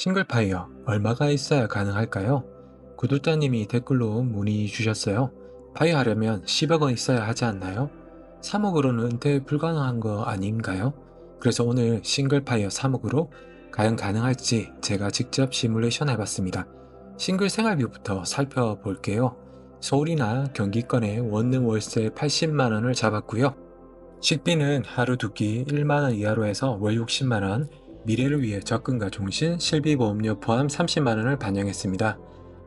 싱글파이어 얼마가 있어야 가능할까요? 구독자님이 댓글로 문의 주셨어요. 파이어 하려면 10억 원 있어야 하지 않나요? 3억으로는 은퇴 불가능한 거 아닌가요? 그래서 오늘 싱글파이어 3억으로 과연 가능할지 제가 직접 시뮬레이션 해봤습니다. 싱글 생활비부터 살펴볼게요. 서울이나 경기권의 원룸 월세 80만원을 잡았고요. 식비는 하루 두 끼 1만원 이하로 해서 월 60만원, 미래를 위해 접근과 종신, 실비보험료 포함 30만원을 반영했습니다.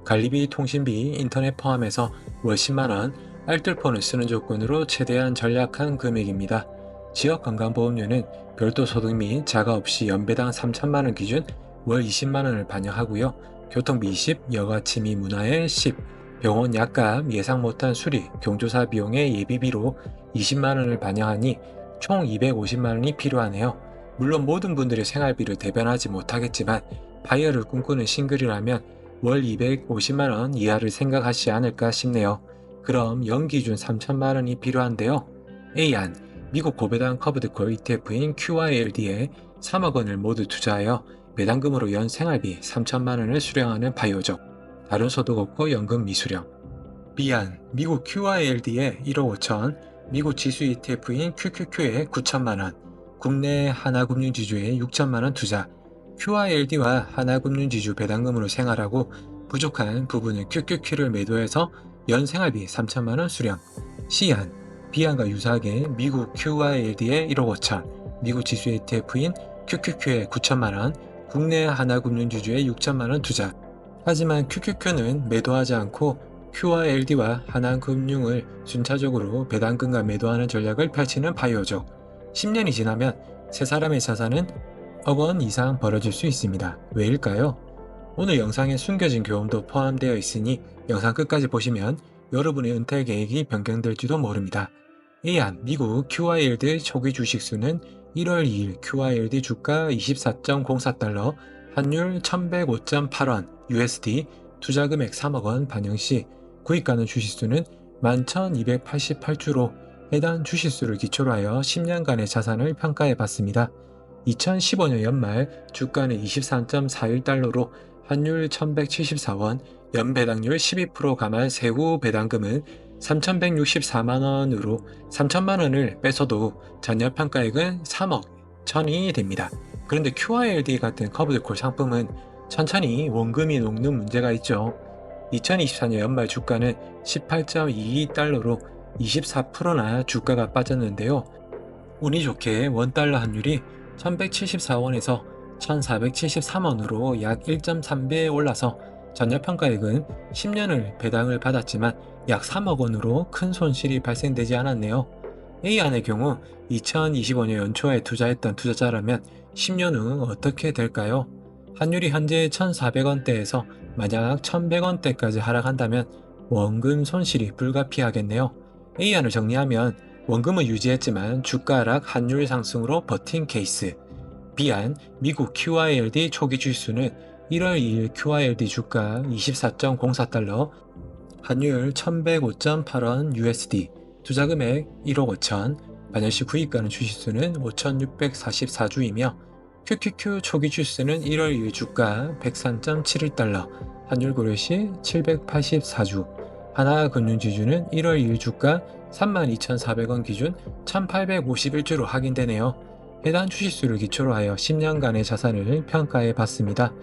관리비, 통신비, 인터넷 포함해서 월 10만원, 알뜰폰을 쓰는 조건으로 최대한 전략한 금액입니다. 지역 건강보험료는 별도 소득 및 자가 없이 연배당 3천만원 기준 월 20만원을 반영하고요. 교통비 20, 여가치 및 문화의 10, 병원 약값, 예상 못한 수리, 경조사 비용의 예비비로 20만원을 반영하니 총 250만원이 필요하네요. 물론 모든 분들의 생활비를 대변하지 못하겠지만 바이어를 꿈꾸는 싱글이라면 월 250만원 이하를 생각하시지 않을까 싶네요. 그럼 연기준 3천만원이 필요한데요. A안, 미국 고배당 커브드콜 ETF인 QYLD에 3억 원을 모두 투자하여 매당금으로 연 생활비 3천만 원을 수령하는 바이오족. 다른 소득 없고 연금 미수령. B안, 미국 QYLD에 1억 5천, 미국 지수 ETF인 QQQ에 9천만 원, 국내 하나금융지주에 6천만 원 투자. QYLD와 하나금융지주 배당금으로 생활하고 부족한 부분은 QQQ를 매도해서 연 생활비 3천만 원 수령. C안, B안과 유사하게 미국 QYLD에 1억 5천, 미국 지수 ETF인 QQQ에 9천만 원, 국내 하나금융주주에 6천만 원 투자. 하지만 QQQ는 매도하지 않고 QYLD와 하나금융을 순차적으로 배당금과 매도하는 전략을 펼치는 바이오죠. 10년이 지나면 세 사람의 자산은 억원 이상 벌어질 수 있습니다. 왜일까요? 오늘 영상에 숨겨진 교훈도 포함되어 있으니 영상 끝까지 보시면 여러분의 은퇴 계획이 변경될지도 모릅니다. A안 미국 QYLD 초기 주식수는 1월 2일 QYLD 주가 24.04달러, 환율 1105.8원, USD, 투자 금액 3억 원 반영 시 구입가는 주식수는 11,288주로 해당 주식수를 기초로 하여 10년간의 자산을 평가해 봤습니다. 2015년 연말 주가는 23.41달러로 환율 1174원, 연배당률 12% 감안 세후 배당금은 3,164만원으로 3천만원을 뺏어도 전년 평가액은 3억 1천이 됩니다. 그런데 QILD 같은 커브드콜 상품은 천천히 원금이 녹는 문제가 있죠. 2024년 연말 주가는 18.22달러로 24%나 주가가 빠졌는데요. 운이 좋게 원달러 환율이 1174원에서 1473원으로 약 1.3배 올라서 전년 평가액은 10년을 배당을 받았지만 약 3억 원으로 큰 손실이 발생되지 않았네요. A안의 경우 2025년 연초에 투자했던 투자자라면 10년 후 어떻게 될까요? 환율이 현재 1,400원대에서 만약 1,100원대까지 하락한다면 원금 손실이 불가피하겠네요. A안을 정리하면 원금은 유지했지만 주가 하락 환율 상승으로 버틴 케이스. B안 미국 QYLD 초기 주수는 1월 2일 QYLD 주가 24.04달러, 환율 1105.8원 USD, 투자 금액 1억 5천, 반년시 구입가는 주식수는 5,644주이며 QQQ 초기 주수는 1월 2일 주가 103.71달러, 환율 고려 시 784주, 하나금융지주는 1월 2일 주가 32,400원 기준 1,851주로 확인되네요. 해당 주식수를 기초로 하여 10년간의 자산을 평가해 봤습니다.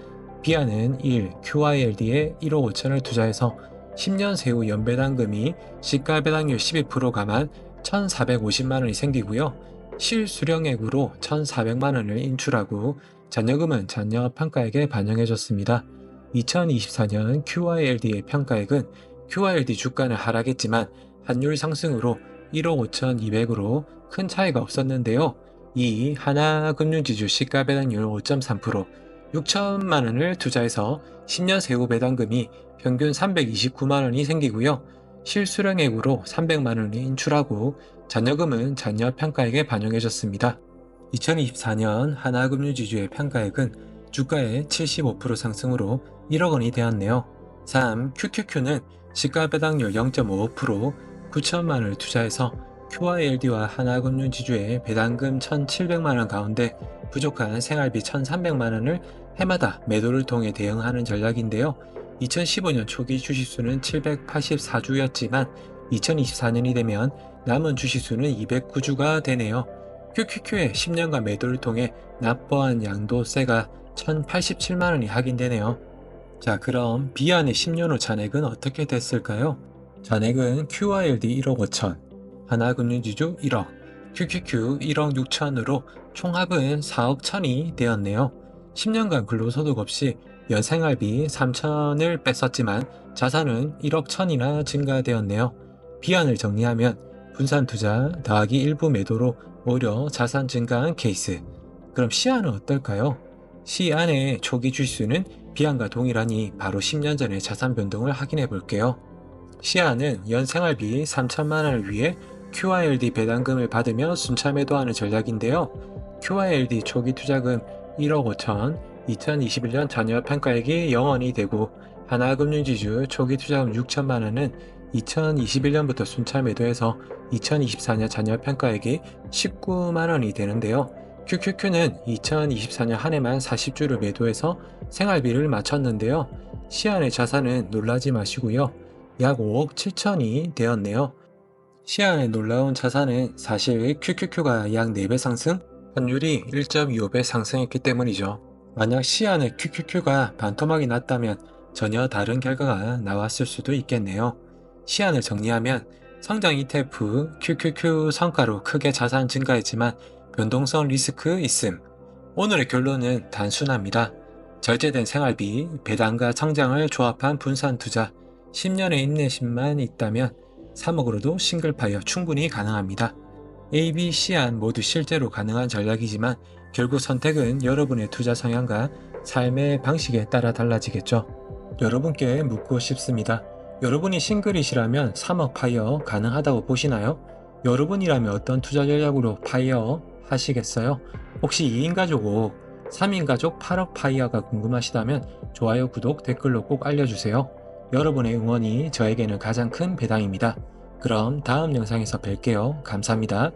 비아는 1. QILD에 1억 5천을 투자해서 10년 세후 연배당금이 시가 배당률 12% 감안 1,450만원이 생기고요. 실수령액으로 1,400만원을 인출하고 잔여금은 잔여 평가액에 반영해줬습니다. 2024년 QILD의 평가액은 QILD 주가는 하락했지만 환율 상승으로 1억 5,200으로 큰 차이가 없었는데요. 이 하나금융지주 시가 배당률 5.3%, 6천만 원을 투자해서 10년 세후 배당금이 평균 329만 원이 생기고요. 실수령액으로 300만 원이 인출하고 잔여금은 잔여 평가액에 반영해졌습니다. 2024년 하나금융지주의 평가액은 주가의 75% 상승으로 1억 원이 되었네요. 3. QQQ는 시가 배당률 0.55% 9천만 원을 투자해서 QYLD와 하나금융지주의 배당금 1,700만 원 가운데 부족한 생활비 1,300만 원을 해마다 매도를 통해 대응하는 전략인데요. 2015년 초기 주식수는 784주였지만 2024년이 되면 남은 주식수는 209주가 되네요. QQQ의 10년간 매도를 통해 납부한 양도세가 1087만원이 확인되네요. 자, 그럼 비안의 10년 후 잔액은 어떻게 됐을까요? 잔액은 QILD 1억 5천, 하나금융지주 1억, QQQ 1억 6천으로 총합은 4억 천이 되었네요. 10년간 근로소득 없이 연생활비 3천을 뺐었지만 자산은 1억 천이나 증가되었네요. 비안을 정리하면 분산 투자 더하기 일부 매도로 오히려 자산 증가한 케이스. 그럼 시안은 어떨까요? 시안의 초기 주수는 비안과 동일하니 바로 10년 전의 자산 변동을 확인해 볼게요. 시안은 연생활비 3천만 원을 위해 QILD 배당금을 받으며 순차 매도하는 전략인데요. QILD 초기 투자금 1억 5천, 2021년 잔여 평가액이 0원이 되고 하나금융지주 초기 투자금 6천만 원은 2021년부터 순차 매도해서 2024년 잔여 평가액이 19만 원이 되는데요. QQQ는 2024년 한 해만 40주를 매도해서 생활비를 마쳤는데요. 시안의 자산은 놀라지 마시고요. 약 5억 7천이 되었네요. 시안의 놀라운 자산은 사실 QQQ가 약 4배 상승, 환율이 1.25배 상승했기 때문이죠. 만약 시안의 QQQ가 반토막이 났다면 전혀 다른 결과가 나왔을 수도 있겠네요. 시안을 정리하면 성장 ETF QQQ 성과로 크게 자산 증가했지만 변동성 리스크 있음. 오늘의 결론은 단순합니다. 절제된 생활비, 배당과 성장을 조합한 분산 투자, 10년의 인내심만 있다면 3억으로도 싱글파이어 충분히 가능합니다. A, B, C안 모두 실제로 가능한 전략이지만 결국 선택은 여러분의 투자 성향과 삶의 방식에 따라 달라지겠죠. 여러분께 묻고 싶습니다. 여러분이 싱글이시라면 3억 파이어 가능하다고 보시나요? 여러분이라면 어떤 투자 전략으로 파이어 하시겠어요? 혹시 2인 가족 5억, 3인 가족 8억 파이어가 궁금하시다면 좋아요, 구독, 댓글로 꼭 알려주세요. 여러분의 응원이 저에게는 가장 큰 배당입니다. 그럼 다음 영상에서 뵐게요. 감사합니다.